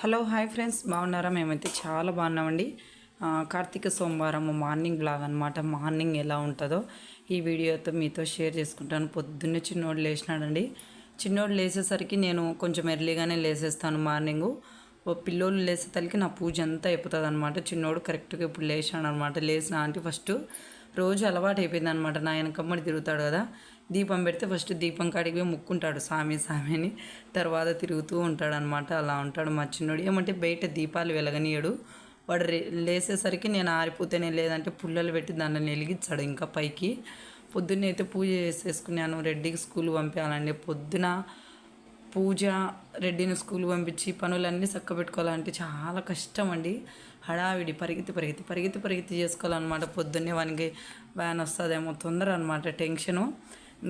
Hello hi friends. బాగున్నారా? మేమైతే చాలా బాగున్నామండి. కార్తీక సోమవారం మార్నింగ్ బ్లాగ్ అనమాట మార్నింగ్ ఎలా ఉంటుందో ఈ వీడియోతో మీతో షేర్ చేసుకుంటాను. పొద్దున్నే చిన్నోడు లేచినాడండి. చిన్నోడు లేచేసరికి నేను కొంచెం ఎర్లీగానే లేసేస్తాను మార్నింగు. ఓ పిల్లోళ్ళు లేసేసరికి నా పూజ అంతా అయిపోతుంది అనమాట చిన్నోడు కరెక్ట్గా ఇప్పుడు లేచాడు అనమాట లేచిన ఆంటీ ఫస్ట్ రోజు అలవాటు అయిపోయింది అనమాట నా కమ్మడి తిరుగుతాడు కదా. దీపం పెడితే ఫస్ట్ దీపం కాడికి పోయి ముక్కుంటాడు సామి సామి అని తర్వాత తిరుగుతూ ఉంటాడు అనమాట అలా ఉంటాడు మా చిన్నోడు. ఏమంటే బయట దీపాలు వెలగనీయడు. వాడు రే లేసేసరికి నేను ఆరిపోతేనే లేదంటే పుల్లలు పెట్టి దాన్ని వెలిగించాడు ఇంకా పైకి. పొద్దున్నే అయితే పూజ చేసేసుకున్నాను. రెడ్డికి స్కూల్ పంపించాలండి పొద్దున పూజ రెడ్డిని స్కూల్ పంపించి పనులన్నీ చక్క పెట్టుకోవాలంటే చాలా కష్టం అండి హడావిడి పరిగెత్తి పరిగెత్తి పరిగెత్తి పరిగెత్తి చేసుకోవాలన్నమాట. పొద్దున్నే వానికి వ్యాన్ వస్తుందేమో తొందర అనమాట టెన్షను.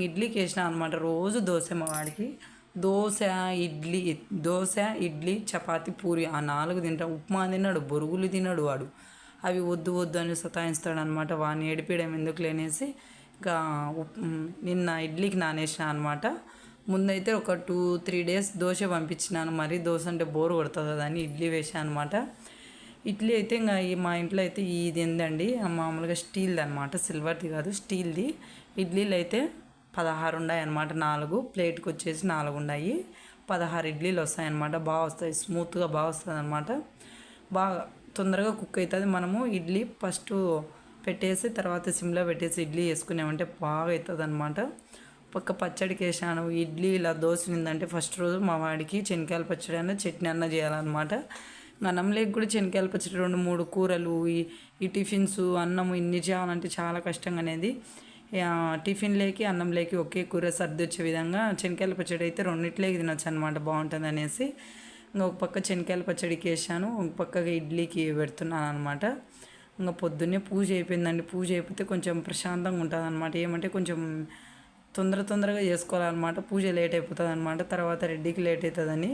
ఇడ్లీకి వేసిన అనమాట రోజు దోశ మా వాడికి. దోశ ఇడ్లీ దోశ ఇడ్లీ చపాతి పూరి ఆ నాలుగు తింటా. ఉప్మా తిన్నాడు బొరుగులు తిన్నాడు వాడు. అవి వద్దు వద్దు అని సతాయిస్తాడు అనమాట వాడిని ఏడిపీయడం ఎందుకు లేనేసి ఇంకా ఉప్- నిన్న ఇడ్లీకి నానేసిన అనమాట ముందైతే ఒక టూ త్రీ డేస్ దోశ పంపించినాను. మరీ దోశ అంటే బోర్ కొడుతుంది అని ఇడ్లీ వేసాను అనమాట ఇడ్లీ అయితే ఇంకా మా ఇంట్లో అయితే ఇది ఏందండి మామూలుగా స్టీల్ది అనమాట సిల్వర్ది కాదు స్టీల్ది ఇడ్లీలు అయితే పదహారు ఉన్నాయి అనమాట నాలుగు. ప్లేట్కి వచ్చేసి నాలుగు ఉన్నాయి. పదహారు ఇడ్లీలు వస్తాయి అనమాట బాగా వస్తాయి స్మూత్గా బాగా వస్తుంది అనమాట బాగా తొందరగా కుక్ అవుతుంది. మనము ఇడ్లీ ఫస్ట్ పెట్టేసి తర్వాత సిమ్లో పెట్టేసి ఇడ్లీ వేసుకున్నామంటే బాగా అవుతుంది అనమాట పక్క పచ్చడికి వేసాను ఇడ్లీ ఇలా దోశ నిందంటే ఫస్ట్ రోజు మా వాడికి చెనికాయల పచ్చడి అన్న చట్నీ అన్న చేయాలన్నమాట. అన్నం లేక కూడా శనకాయల పచ్చడి రెండు మూడు కూరలు ఈ ఈ టిఫిన్స్ అన్నం ఇన్ని చేయాలంటే చాలా కష్టంగా అనేది. టిఫిన్ లేకి అన్నం లేకి ఒకే కూర సర్ది వచ్చే విధంగా శనకాయల పచ్చడి అయితే రెండిట్లేకి తినొచ్చు అనమాట బాగుంటుంది అనేసి. ఇంకా ఒక పక్క శనకాయల పచ్చడికి వేసాను ఒక పక్కగా ఇడ్లీకి పెడుతున్నాను అనమాట ఇంకా పొద్దున్నే పూజ అయిపోయిందండి పూజ అయిపోతే కొంచెం ప్రశాంతంగా ఉంటుంది అనమాట ఏమంటే కొంచెం తొందర తొందరగా చేసుకోవాలన్నమాట పూజ లేట్ అయిపోతుంది అనమాట తర్వాత రెడ్డికి లేట్ అవుతుందని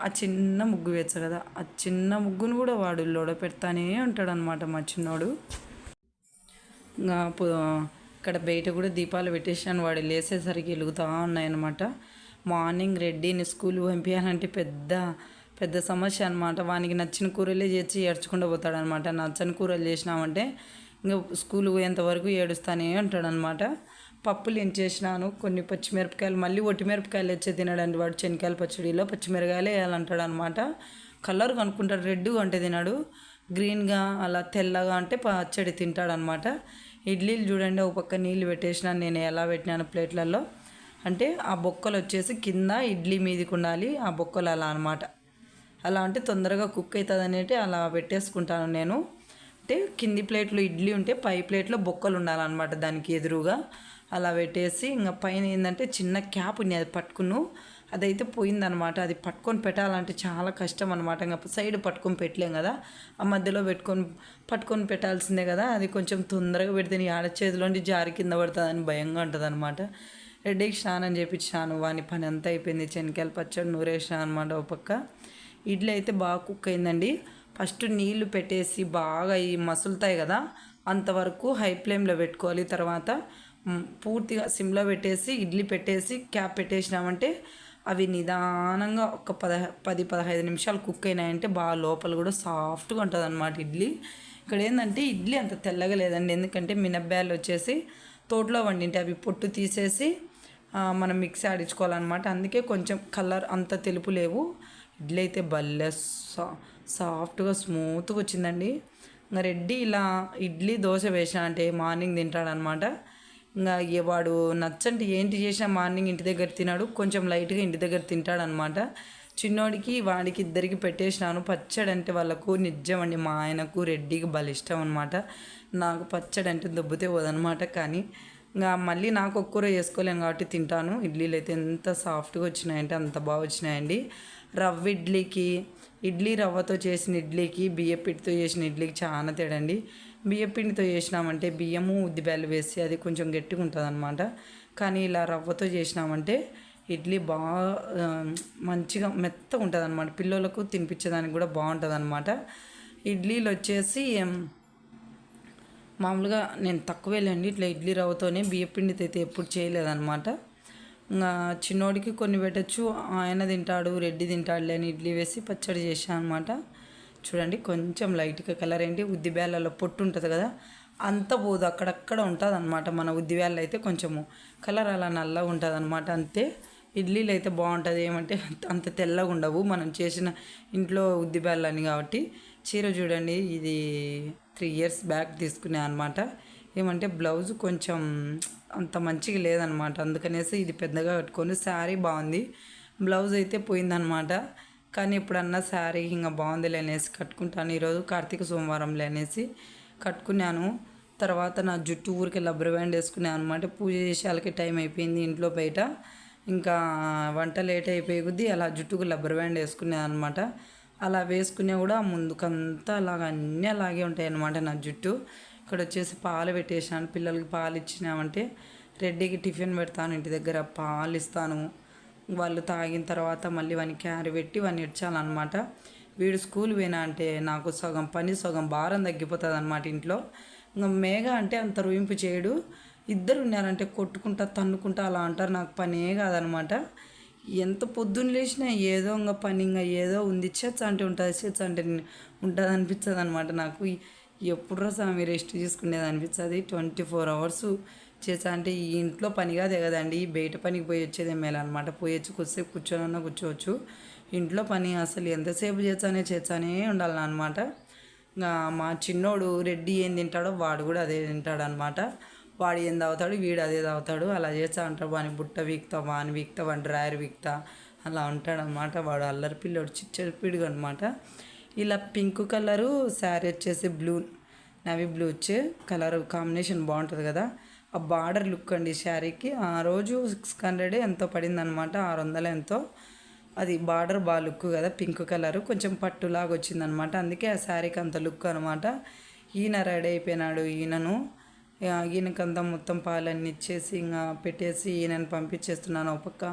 ఆ చిన్న ముగ్గు వేచ్చు కదా. ఆ చిన్న ముగ్గును కూడా వాడు లోడ పెడతానే ఉంటాడు అనమాట మా చిన్నోడు. ఇంకా ఇక్కడ బయట కూడా దీపాలు పెట్టేసాను వాడు లేసేసరికి వెలుగుతూ ఉన్నాయన్నమాట. మార్నింగ్ రెడ్డిని స్కూల్ పంపించాలంటే పెద్ద పెద్ద సమస్య అనమాట వానికి నచ్చిన కూరలే చేసి ఏడ్చుకుంటూ పోతాడు అనమాట నచ్చని కూరలు చేసినామంటే ఇంకా స్కూల్ పోయేంత వరకు ఏడుస్తానే ఉంటాడనమాట పప్పులు ఏం చేసినాను? కొన్ని పచ్చిమిరపకాయలు మళ్ళీ ఒట్టిమిరపకాయలు వచ్చే తినడండి వాడు. శనకాయల పచ్చడిలో పచ్చిమిరకాయలు వేయాలంటాడు అనమాట కలర్ కనుక్కుంటాడు రెడ్ అంటే తినాడు. గ్రీన్గా అలా తెల్లగా అంటే పచ్చడి తింటాడు అనమాట ఇడ్లీలు చూడండి ఒక పక్క నీళ్ళు పెట్టేసినాను నేను. ఎలా పెట్టినాను ప్లేట్లలో? అంటే ఆ బొక్కలు వచ్చేసి కింద ఇడ్లీ మీదకి ఉండాలి ఆ బొక్కలు అలా అనమాట. అలా అంటే తొందరగా కుక్ అవుతుంది అనేటి అలా పెట్టేసుకుంటాను నేను. అంటే కింది ప్లేట్లో ఇడ్లీ ఉంటే పై ప్లేట్లో బొక్కలు ఉండాలన్నమాట దానికి ఎదురుగా. అలా పెట్టేసి ఇంకా పైన ఏంటంటే చిన్న క్యాప్ ఉంది అది పట్టుకును. అదైతే పోయిందనమాట. అది పట్టుకొని పెట్టాలంటే చాలా కష్టం అనమాట ఇంకా సైడ్ పట్టుకొని పెట్టలేం కదా. ఆ మధ్యలో పెట్టుకొని పట్టుకొని పెట్టాల్సిందే కదా. అది కొంచెం తొందరగా పెడితే నీ ఆడ చేతిలోండి జారి కింద పడుతుందని భయంగా ఉంటుంది అనమాట రెడ్డికి స్నానం చేపించాను వాని పని అంతా అయిపోయింది. చెనికాయలు పచ్చడి నూరేసాను అనమాట ఒక పక్క. ఇడ్లీ అయితే బాగా కుక్ అయిందండి. ఫస్ట్ నీళ్ళు పెట్టేసి బాగా ఈ మసులుతాయి కదా అంతవరకు హై ఫ్లేమ్లో పెట్టుకోవాలి. తర్వాత పూర్తిగా సిమ్లో పెట్టేసి ఇడ్లీ పెట్టేసి క్యాప్ పెట్టేసినామంటే అవి నిదానంగా ఒక పద పది పదహైదు నిమిషాలు కుక్ అయినాయంటే బాగా లోపల కూడా సాఫ్ట్గా ఉంటుంది అనమాట ఇడ్లీ. ఇక్కడ ఏంటంటే ఇడ్లీ అంత తెల్లగా లేదండి. ఎందుకంటే మినబ్బాలు వచ్చేసి తోటలో వండింటే అవి పొట్టు తీసేసి మనం మిక్సీ ఆడించుకోవాలన్నమాట. అందుకే కొంచెం కలర్ అంత తెలుపు లేవు. ఇడ్లీ అయితే భలే సా సాఫ్ట్గా స్మూత్గా వచ్చిందండి. రెడ్డి ఇలా ఇడ్లీ దోశ వేసిన అంటే మార్నింగ్ తింటాడనమాట వాడు నచ్చంటే ఏంటి చేసినా మార్నింగ్ ఇంటి దగ్గర తినాడు కొంచెం లైట్గా ఇంటి దగ్గర తింటాడనమాట చిన్నోడికి వాడికి ఇద్దరికి పెట్టేసినాను. పచ్చడి అంటే వాళ్ళకు అండి మా ఆయనకు రెడ్డికి భలే ఇష్టం అనమాట నాకు పచ్చడి అంటే దొబ్బితే పోదనమాట కానీ ఇంకా మళ్ళీ నాకు ఒక్కరో వేసుకోలేం కాబట్టి తింటాను. ఇడ్లీలు అయితే ఎంత సాఫ్ట్గా వచ్చినాయంటే అంత బాగా వచ్చినాయండి. రవ్వ ఇడ్లీకి ఇడ్లీ రవ్వతో చేసిన ఇడ్లీకి బియ్య చేసిన ఇడ్లీకి చాలా తేడండి బియ్య పిండితో చేసినామంటే బియ్యము ఉద్దిబెల్లు వేసి అది కొంచెం గట్టిగా ఉంటుంది అనమాట కానీ ఇలా రవ్వతో చేసినామంటే ఇడ్లీ బాగా మంచిగా మెత్తగా ఉంటుంది అనమాట పిల్లలకు తినిపించేదానికి కూడా బాగుంటుంది అనమాట ఇడ్లీలు వచ్చేసి మామూలుగా నేను తక్కువేలేండి ఇట్లా ఇడ్లీ రవ్వతోనే బియ్య పిండితో అయితే ఎప్పుడు చేయలేదన్నమాట. ఇంకా చిన్నోడికి కొన్ని పెట్టచ్చు. ఆయన తింటాడు రెడ్డి తింటాడు లేని ఇడ్లీ వేసి పచ్చడి చేశాను అనమాట చూడండి కొంచెం లైట్గా కలర్ ఏంటి? ఉద్దిబేళ్ళలో పొట్టు ఉంటుంది కదా అంత పోదు అక్కడక్కడ ఉంటుంది అనమాట మన ఉద్దిబేళ్ళు అయితే కొంచెము కలర్ అలా నల్లగా ఉంటుంది అనమాట అంతే. ఇడ్లీలు అయితే బాగుంటుంది ఏమంటే అంత తెల్లగా ఉండవు. మనం చేసిన ఇంట్లో ఉద్దిబేళ్ళని కాబట్టి చీర చూడండి ఇది త్రీ ఇయర్స్ బ్యాక్ తీసుకునే అనమాట ఏమంటే బ్లౌజ్ కొంచెం అంత మంచిగా లేదనమాట అందుకనేసి ఇది పెద్దగా కట్టుకొని శారీ బాగుంది. బ్లౌజ్ అయితే పోయిందనమాట కానీ ఎప్పుడన్నా శారీ ఇంకా బాగుంది అనేసి కట్టుకుంటాను. ఈరోజు కార్తీక సోమవారం అనేసి కట్టుకున్నాను. తర్వాత నా జుట్టు ఊరికి రబ్బర్ బ్యాండ్ వేసుకున్నాను అనమాట పూజ చేసే వాళ్ళకి టైం అయిపోయింది ఇంట్లో బయట. ఇంకా వంట లేట్ అయిపోయి కొద్దీ అలా జుట్టుకు రబ్బర్ బ్యాండ్ వేసుకున్నాను అనమాట అలా వేసుకునే కూడా ముందుకంతా అలాగ అన్నీ అలాగే ఉంటాయి అన్నమాట నా జుట్టు. ఇక్కడ వచ్చేసి పాలు పెట్టేసాను పిల్లలకి పాలు ఇచ్చినామంటే రెడ్డికి టిఫిన్ పెడతాను ఇంటి దగ్గర. పాలు ఇస్తాను. వాళ్ళు తాగిన తర్వాత మళ్ళీ వాని క్యారీ పెట్టి వాడిని ఇడ్చాలన్నమాట వీడు స్కూల్ పోయినా అంటే నాకు సగం పని సగం భారం తగ్గిపోతుంది అనమాట ఇంట్లో. ఇంకా మేఘ అంటే అంత రూయింపు చేయడు. ఇద్దరు ఉన్నారంటే కొట్టుకుంటా తన్నుకుంటా అలా అంటారు. నాకు పనే కాదనమాట ఎంత పొద్దున్న లేచినా ఏదో ఇంకా పని ఇంకా ఏదో ఉంది. చెచ్చ అంటే ఉంటుంది చెచ్చ అంటే ఉంటుంది అనిపించదు అనమాట నాకు. ఎప్పుడు స్వామి రెస్ట్ తీసుకునేది అనిపిస్తుంది? ట్వంటీ ఫోర్ అవర్స్ చేస్తా అంటే ఈ ఇంట్లో పని కాదే కదండి. బయట పనికి పోయి వచ్చేది అనమాట పోయి వచ్చి కొద్దిసేపు కూర్చోనన్నా కూర్చోవచ్చు. ఇంట్లో పని అసలు ఎంతసేపు చేస్తానే చేస్తానే ఉండాలి అనమాట మా చిన్నోడు రెడ్డి ఏం తింటాడో వాడు కూడా అదే తింటాడు అనమాట వాడు ఏం తాగుతాడు వీడు అదే తాగుతాడు. అలా చేస్తా ఉంటాడు. వాని బుట్ట వీక్తా వాని వీక్తా వాని డ్రాయర్ వీక్తా. అలా ఉంటాడనమాట వాడు అల్లరి పిల్లోడు చిచ్చపిడుగు అనమాట ఇలా పింక్ కలరు శారీ వచ్చేసి బ్లూ నవీ బ్లూ వచ్చే కలర్ కాంబినేషన్ బాగుంటుంది కదా. ఆ బార్డర్ లుక్ అండి శారీకి. ఆ రోజు సిక్స్ హండ్రెడ్ ఎంతో పడిందనమాట ఆరు వందలు ఎంతో. అది బార్డర్ బాగా లుక్ కదా పింక్ కలర్. కొంచెం పట్టులాగా వచ్చిందనమాట అందుకే ఆ శారీకి అంత లుక్ అనమాట ఈయన రెడీ అయిపోయినాడు ఈయనను. ఈయనకంతా మొత్తం పాలన్నీ ఇచ్చేసి ఇంకా పెట్టేసి ఈయనను పంపించేస్తున్నాను ఒక పక్క.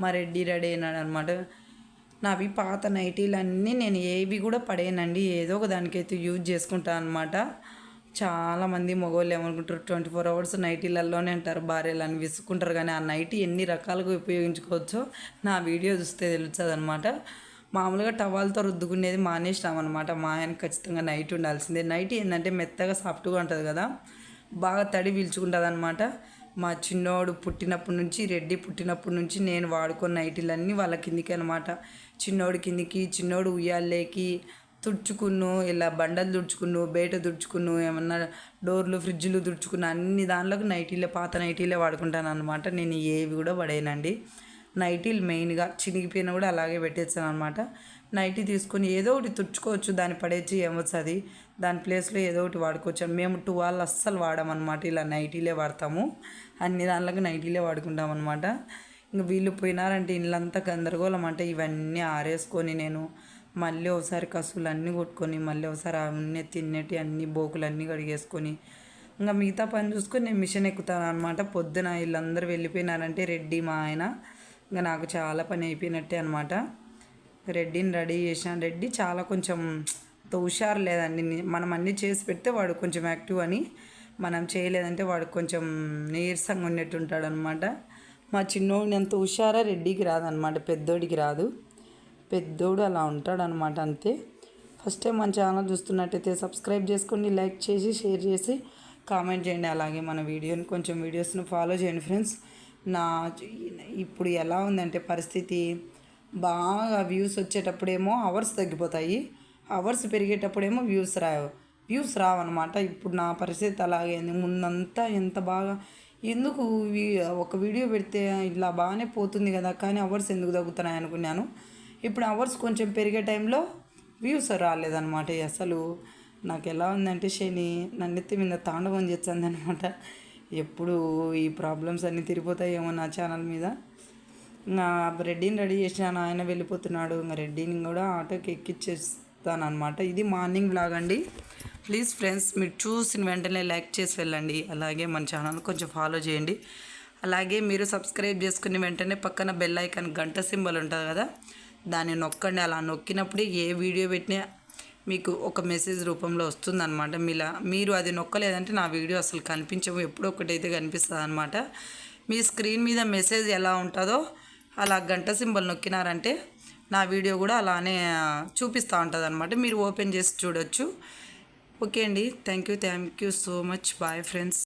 మా రెడ్డి రెడీ అయినాడు అనమాట నావి పాత నైటీలన్నీ నేను ఏవి కూడా పడేయనండి. ఏదో ఒక దానికైతే యూజ్ చేసుకుంటాను అనమాట చాలామంది మగవాళ్ళు ఏమనుకుంటారు? ట్వంటీ ఫోర్ అవర్స్ నైటీలలోనే అంటారు. భార్యలు అని విసుకుంటారు కానీ ఆ నైటీ ఎన్ని రకాలుగా ఉపయోగించుకోవచ్చో నా వీడియో చూస్తే తెలుస్తుంది అనమాట మామూలుగా టవాల్తో రుద్దుకునేది మానేసినాం అనమాట మా ఆయన ఖచ్చితంగా నైట్ ఉండాల్సిందే. నైట్ ఏంటంటే మెత్తగా సాఫ్ట్గా ఉంటుంది కదా. బాగా తడి పీల్చుకుంటుంది అనమాట మా చిన్నోడు పుట్టినప్పటి నుంచి రెడ్డి పుట్టినప్పటి నుంచి నేను వాడుకున్న నైటీలన్నీ వాళ్ళ కిందికి అనమాట చిన్నోడు కిందికి చిన్నోడు ఉయ్యాలేకి తుడుచుకున్ను ఇలా బండలు తుడుచుకున్ను బయట తుడుచుకున్ను ఏమన్నా డోర్లు ఫ్రిడ్జ్లు తుడుచుకున్న అన్ని దానిలోకి నైటీలే పాత నైటీలే వాడుకుంటాను అనమాట నేను ఏవి కూడా పడేయనండి. నైటీలు మెయిన్గా చినిగిపోయిన కూడా అలాగే పెట్టేస్తాను అనమాట నైటీ తీసుకొని ఏదో ఒకటి తుడుచుకోవచ్చు దాన్ని పడేసి ఏమొస్తుంది దాని ప్లేస్లో ఏదో ఒకటి వాడుకోవచ్చు. మేము టూ వాళ్ళు అస్సలు వాడమన్నమాట ఇలా నైటీలే వాడతాము. అన్ని దానిలోకి నైటీలే వాడుకుంటాం అనమాట ఇంకా వీళ్ళు పోయినారంటే ఇళ్ళంతా గందరగోళం అంటే ఇవన్నీ ఆరేసుకొని నేను మళ్ళీ ఒకసారి కసులు అన్నీ కొట్టుకొని మళ్ళీ ఒకసారి అవన్నీ తిన్నటి అన్ని బోకులు అన్నీ కడిగేసుకొని ఇంకా మిగతా పని చూసుకొని నేను మిషన్ ఎక్కుతాను అనమాట పొద్దున వీళ్ళందరూ వెళ్ళిపోయినారంటే రెడ్డి మా ఆయన ఇంకా నాకు చాలా పని అయిపోయినట్టే అనమాట రెడ్డిని రెడీ చేసిన రెడ్డి చాలా కొంచెం హుషారు లేదండి. మనం అన్నీ చేసి పెడితే వాడు కొంచెం యాక్టివ్ అని మనం చేయలేదంటే వాడు కొంచెం నీరసంగా ఉన్నట్టు ఉంటాడు అనమాట మా చిన్నోడిని అంత హుషారా రెడ్డికి రాదనమాట పెద్దోడికి రాదు. పెద్దోడు అలా ఉంటాడనమాట అంతే. ఫస్ట్ టైం మన ఛానల్ చూస్తున్నట్టయితే సబ్స్క్రైబ్ చేసుకోండి లైక్ చేసి షేర్ చేసి కామెంట్ చేయండి. అలాగే మన వీడియోని కొంచెం వీడియోస్ను ఫాలో చేయండి ఫ్రెండ్స్. నా ఇప్పుడు ఎలా ఉందంటే పరిస్థితి బాగా వ్యూస్ వచ్చేటప్పుడేమో అవర్స్ తగ్గిపోతాయి. అవర్స్ పెరిగేటప్పుడేమో వ్యూస్ రావు వ్యూస్ రావన్నమాట. ఇప్పుడు నా పరిస్థితి అలాగైంది. ముందంతా ఎంత బాగా ఎందుకు ఒక వీడియో పెడితే ఇలా బాగానే పోతుంది కదా కానీ అవర్స్ ఎందుకు తగ్గుతున్నాయి అనుకున్నాను. ఇప్పుడు అవర్స్ కొంచెం పెరిగే టైంలో వ్యూస్ రాలేదన్నమాట. అసలు నాకు ఎలా ఉందంటే శని నన్నెత్తి మీద తాండవం చేస్తుంది అనమాట ఎప్పుడు ఈ ప్రాబ్లమ్స్ అన్నీ తిరిగిపోతాయేమో నా ఛానల్ మీద. ఇంకా రెడ్డిని రెడీ చేసినాను ఆయన వెళ్ళిపోతున్నాడు. ఇంకా రెడ్డిని కూడా ఆటోకి ఎక్కిచ్చేస్తాను అనమాట ఇది మార్నింగ్ బ్లాగ్ అండి. ప్లీజ్ ఫ్రెండ్స్ మీరు చూసిన వెంటనే లైక్ చేసి వెళ్ళండి. అలాగే మన ఛానల్ కొంచెం ఫాలో చేయండి. అలాగే మీరు సబ్స్క్రైబ్ చేసుకుని వెంటనే పక్కన బెల్ ఐకాన్ గంట సింబల్ ఉంటుంది కదా దాన్ని నొక్కండి. అలా నొక్కినప్పుడే ఏ వీడియో పెట్టినా మీకు ఒక మెసేజ్ రూపంలో వస్తుందన్నమాట. మీలా మీరు అది నొక్కలేదంటే నా వీడియో అసలు కనిపించవు. ఎప్పుడో ఒకటైతే కనిపిస్తుంది అనమాట మీ స్క్రీన్ మీద మెసేజ్ ఎలా ఉంటుందో అలా గంట సింబల్ నొక్కినారంటే నా వీడియో కూడా అలానే చూపిస్తూ ఉంటుంది అనమాట మీరు ఓపెన్ చేసి చూడొచ్చు. ఓకే అండి. Thank you thank you so much bye friends